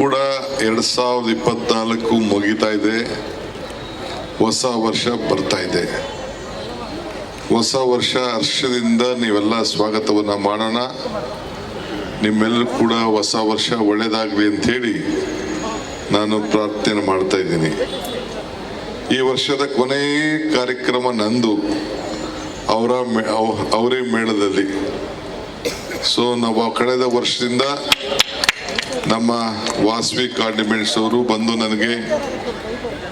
ಕೂಡ ಎರಡು ಸಾವಿರದ ಇಪ್ಪತ್ನಾಲ್ಕು ಮುಗಿತಾ ಇದೆ. ಹೊಸ ವರ್ಷ ಬರ್ತಾ ಇದೆ. ಹೊಸ ವರ್ಷ ಹರ್ಷದಿಂದ ನೀವೆಲ್ಲ ಸ್ವಾಗತವನ್ನ ಮಾಡೋಣ. ನಿಮ್ಮೆಲ್ಲರೂ ಕೂಡ ಹೊಸ ವರ್ಷ ಒಳ್ಳೆಯದಾಗಲಿ ಅಂತ ಹೇಳಿ ನಾನು ಪ್ರಾರ್ಥನೆ ಮಾಡ್ತಾ ಇದ್ದೀನಿ. ಈ ವರ್ಷದ ಕೊನೆ ಕಾರ್ಯಕ್ರಮ ನಂದು, ಅವರ ಅವರೇ ಮೇಳದಲ್ಲಿ. ಸೊ ನಾವು ಕಳೆದ ವರ್ಷದಿಂದ ನಮ್ಮ ವಾಸವಿ ಕಾಂಡಿಮೆಂಟ್ಸ್ ಅವರು ಬಂದು ನನಗೆ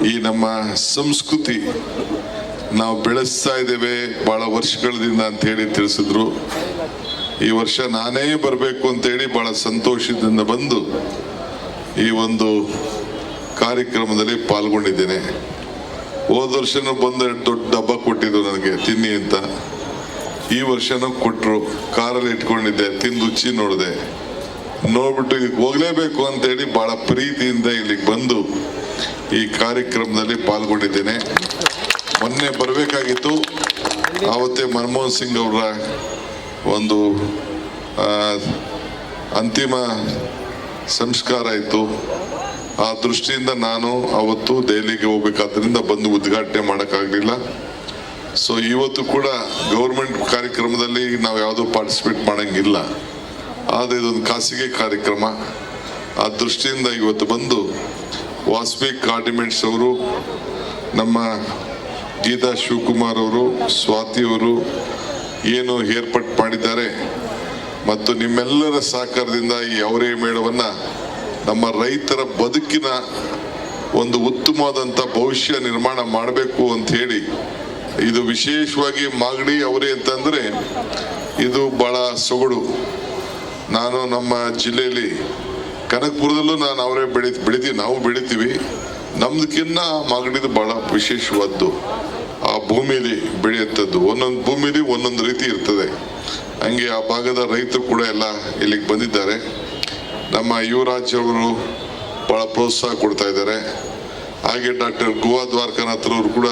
ಈ ನಮ್ಮ ಸಂಸ್ಕೃತಿ ನಾವು ಬೆಳೆಸ್ತಾ ಇದ್ದೇವೆ ಬಹಳ ವರ್ಷಗಳಿಂದ ಅಂತ ಹೇಳಿ ತಿಳಿಸಿದ್ರು. ಈ ವರ್ಷ ನಾನೇ ಬರಬೇಕು ಅಂತೇಳಿ ಬಹಳ ಸಂತೋಷದಿಂದ ಬಂದು ಈ ಒಂದು ಕಾರ್ಯಕ್ರಮದಲ್ಲಿ ಪಾಲ್ಗೊಂಡಿದ್ದೇನೆ. ಹೋದ ವರ್ಷನೂ ಬಂದು ದೊಡ್ಡ ಹಬ್ಬ ಕೊಟ್ಟಿದ್ರು ನನಗೆ, ತಿನ್ನಿ ಅಂತ. ಈ ವರ್ಷನೂ ಕೊಟ್ಟರು ಕಾರಲ್ಲಿ ಇಟ್ಕೊಂಡಿದ್ದೆ, ತಿಂದು ರುಚಿ ನೋಡಿದೆ. ನೋಡ್ಬಿಟ್ಟು ಹೋಗಲೇಬೇಕು ಅಂತ ಅಂತೇಳಿ ಬಹಳ ಪ್ರೀತಿಯಿಂದ ಇಲ್ಲಿಗೆ ಬಂದು ಈ ಕಾರ್ಯಕ್ರಮದಲ್ಲಿ ಪಾಲ್ಗೊಂಡಿದ್ದೇನೆ. ಮೊನ್ನೆ ಬರಬೇಕಾಗಿತ್ತು. ಆವತ್ತೇ ಮನಮೋಹನ್ ಸಿಂಗ್ ಅವರ ಒಂದು ಅಂತಿಮ ಸಂಸ್ಕಾರ ಇತ್ತು. ಆ ದೃಷ್ಟಿಯಿಂದ ನಾನು ಅವತ್ತು ದೆಹಲಿಗೆ ಹೋಗ್ಬೇಕಾದ್ರಿಂದ ಬಂದು ಉದ್ಘಾಟನೆ ಮಾಡೋಕ್ಕಾಗಲಿಲ್ಲ. ಸೊ ಇವತ್ತು ಕೂಡ ಗೌರ್ಮೆಂಟ್ ಕಾರ್ಯಕ್ರಮದಲ್ಲಿ ನಾವು ಯಾವುದೂ ಪಾರ್ಟಿಸಿಪೇಟ್ ಮಾಡಂಗಿಲ್ಲ. ಆದರೆ ಇದೊಂದು ಖಾಸಗಿ ಕಾರ್ಯಕ್ರಮ. ಆ ದೃಷ್ಟಿಯಿಂದ ಇವತ್ತು ಬಂದು ವಾಸ್ವಿ ಕಾರ್ಡಿಮೆಂಟ್ಸ್ ಅವರು, ನಮ್ಮ ಗೀತಾ ಶಿವಕುಮಾರ್ ಅವರು, ಸ್ವಾತಿ ಅವರು ಏನು ಏರ್ಪಾಟ್ ಮಾಡಿದ್ದಾರೆ ಮತ್ತು ನಿಮ್ಮೆಲ್ಲರ ಸಹಕಾರದಿಂದ ಈ ಅವರೇ ಮೇಳವನ್ನು ನಮ್ಮ ರೈತರ ಬದುಕಿನ ಒಂದು ಉತ್ತಮವಾದಂಥ ಭವಿಷ್ಯ ನಿರ್ಮಾಣ ಮಾಡಬೇಕು ಅಂತ ಹೇಳಿ, ಇದು ವಿಶೇಷವಾಗಿ ಮಾಗಡಿ ಅವರೇ ಅಂತಂದರೆ ಇದು ಭಾಳ ಸೊಗಡು. ನಾನು ನಮ್ಮ ಜಿಲ್ಲೆಯಲ್ಲಿ ಕನಕಪುರದಲ್ಲೂ ನಾನು ಅವರೇ ಬೆಳಿ, ಬೆಳಿತೀವಿ, ನಾವು ಬೆಳಿತೀವಿ. ನಮ್ದಕ್ಕಿನ್ನ ಮಾಗಡಿದು ಬಹಳ ವಿಶೇಷವಾದ್ದು ಆ ಭೂಮಿಲಿ ಬೆಳೆಯುತ್ತದ್ದು. ಒಂದೊಂದು ಭೂಮಿಲಿ ಒಂದೊಂದು ರೀತಿ ಇರ್ತದೆ. ಹಂಗೆ ಆ ಭಾಗದ ರೈತರು ಕೂಡ ಎಲ್ಲ ಇಲ್ಲಿಗೆ ಬಂದಿದ್ದಾರೆ. ನಮ್ಮ ಯುವರಾಜ್ ಅವರು ಬಹಳ ಪ್ರೋತ್ಸಾಹ ಕೊಡ್ತಾ ಇದ್ದಾರೆ. ಹಾಗೆ ಡಾಕ್ಟರ್ ಗೋವಾ ದ್ವಾರಕನಾಥ್ ಅವರು ಕೂಡ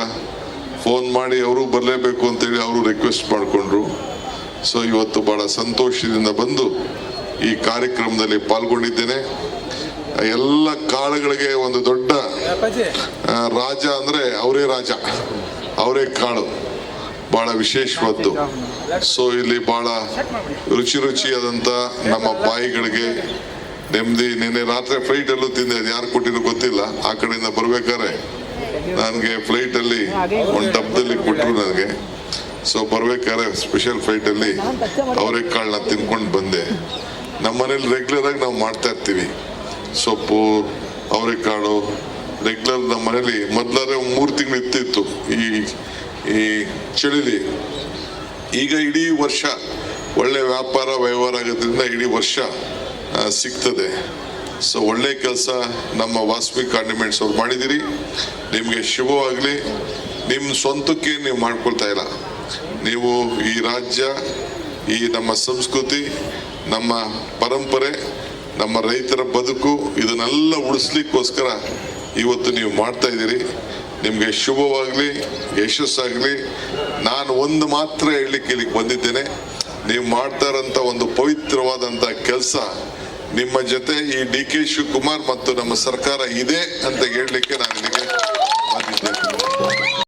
ಫೋನ್ ಮಾಡಿ ಅವರು ಬರಲೇಬೇಕು ಅಂತೇಳಿ ಅವರು ರಿಕ್ವೆಸ್ಟ್ ಮಾಡಿಕೊಂಡ್ರು. ಸೊ, ಇವತ್ತು ಬಹಳ ಸಂತೋಷದಿಂದ ಬಂದು ಈ ಕಾರ್ಯಕ್ರಮದಲ್ಲಿ ಪಾಲ್ಗೊಂಡಿದ್ದೇನೆ. ಎಲ್ಲ ಕಾಳುಗಳಿಗೆ ಒಂದು ದೊಡ್ಡ ರಾಜ ಅಂದ್ರೆ ಅವರೇ ರಾಜ. ಅವರೇ ಕಾಳು. ಬಹಳ ವಿಶೇಷವಾದ್ದು. ಸೊ ಇಲ್ಲಿ ಬಹಳ ರುಚಿ ರುಚಿಯಾದಂಥ ನಮ್ಮ ಬಾಯಿಗಳಿಗೆ ನೆಮ್ಮದಿ ನಿನ್ನೆ ರಾತ್ರಿ ಫ್ಲೈಟ್ ಅಲ್ಲೂ ತಿಂದೆ ಅದು ಯಾರು ಕೊಟ್ಟಿರೋ ಗೊತ್ತಿಲ್ಲ. ಆ ಕಡೆಯಿಂದ ಬರ್ಬೇಕಾದ್ರೆ ನನಗೆ ಫ್ಲೈಟ್ ಅಲ್ಲಿ ಒಂದು ಡಬ್ಬದಲ್ಲಿ ಕೊಟ್ಟರು ನನಗೆ. ಸೊ ಬರ್ಬೇಕಾದ್ರೆ ಸ್ಪೆಷಲ್ ಫ್ಲೈಟ್ ಅಲ್ಲಿ ಅವರೇ ಕಾಳನ್ನ ತಿನ್ಕೊಂಡು ಬಂದೆ. ನಮ್ಮ ಮನೇಲಿ ರೆಗ್ಯುಲರ್ ಆಗಿ ನಾವು ಮಾಡ್ತಾ ಇರ್ತೀವಿ. ಸೊಪ್ಪು, ಅವರೆಕಾಳು ರೆಗ್ಯುಲರ್ ನಮ್ಮ ಮನೇಲಿ ಮೊದಲಾದ್ರೆ ಮೂರು ತಿಂಗಳು ಇತ್ತಿತ್ತು ಈ ಈ ಚಳಿಲಿ. ಈಗ ಇಡೀ ವರ್ಷ ಒಳ್ಳೆ ವ್ಯಾಪಾರ, ವ್ಯವಹಾರ ಆಗೋದ್ರಿಂದ ಇಡೀ ವರ್ಷ ಸಿಗ್ತದೆ. ಸೊ ಒಳ್ಳೆ ಕೆಲಸ ನಮ್ಮ ವಾಸ್ವಿ ಕಾಂಡಿಮೆಂಟ್ಸ್ ಅವ್ರು ಮಾಡಿದ್ದೀರಿ. ನಿಮಗೆ ಶುಭವಾಗಲಿ. ನಿಮ್ಮ ಸ್ವಂತಕ್ಕೆ ನೀವು ಮಾಡ್ಕೊಳ್ತಾ ಇಲ್ಲ. ನೀವು ಈ ರಾಜ್ಯ, ಈ ನಮ್ಮ ಸಂಸ್ಕೃತಿ ನಮ್ಮ ಪರಂಪರೆ, ನಮ್ಮ ರೈತರ ಬದುಕು ಇದನ್ನೆಲ್ಲ ಉಳಿಸ್ಲಿಕ್ಕೋಸ್ಕರ ಇವತ್ತು ನೀವು ಮಾಡ್ತಾ ಇದ್ದೀರಿ. ನಿಮಗೆ ಶುಭವಾಗಲಿ, ಯಶಸ್ಸಾಗಲಿ. ನಾನು ಒಂದು ಮಾತ್ರ ಹೇಳಲಿಕ್ಕೆ ಇಲ್ಲಿಗೆ ಬಂದಿದ್ದೇನೆ. ನೀವು ಮಾಡ್ತಾ ಇರೋಂಥ ಒಂದು ಪವಿತ್ರವಾದಂಥ ಕೆಲಸ ನಿಮ್ಮ ಜೊತೆ ಈ ಡಿ ಕೆ ಶಿವಕುಮಾರ್ ಮತ್ತು ನಮ್ಮ ಸರ್ಕಾರ ಇದೆ ಅಂತ ಹೇಳಲಿಕ್ಕೆ ನಾನು ಇಲ್ಲಿಗೆ